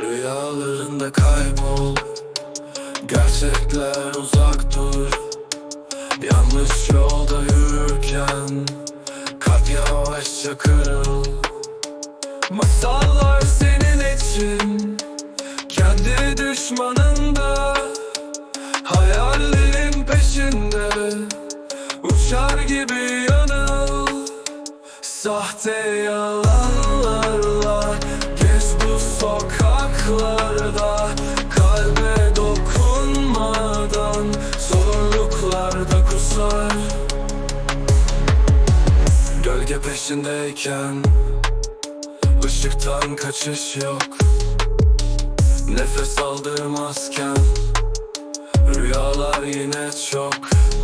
Rüyalarında kaybol. Gerçekler uzak dur. Yanlış yolda yürürken Kalp yavaşça kırıl. Masallar senin için. Kendi düşmanında. Hayallerin peşinde. Uçar gibi yanıl. Sahte yalanlarla Kalbe dokunmadan Zorluklarda kusar. Gölge peşindeyken Işıktan kaçış yok. Nefes aldırmazken Rüyalar yine çok.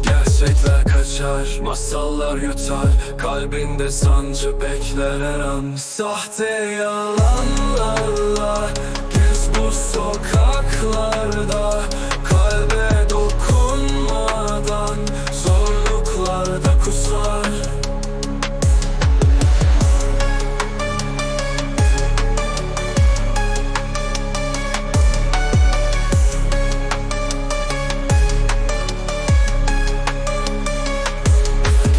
Gerçekler kaçar Masallar yutar. Kalbinde sancı bekler her an. Sahte yalanlarla Kalbe dokunmadan Zorluklarda kusar.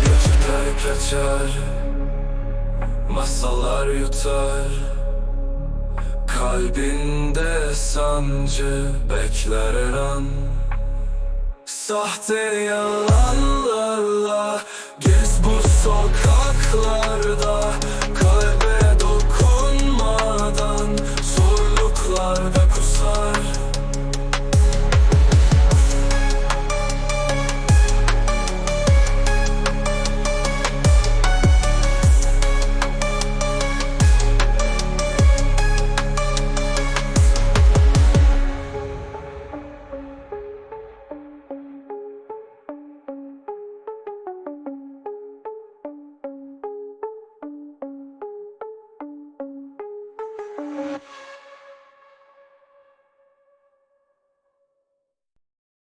Gerçekler kaçar Masallar yutar. Kalbinde sancı bekler an. Sahte yalanlarla Gez bu sokaklarda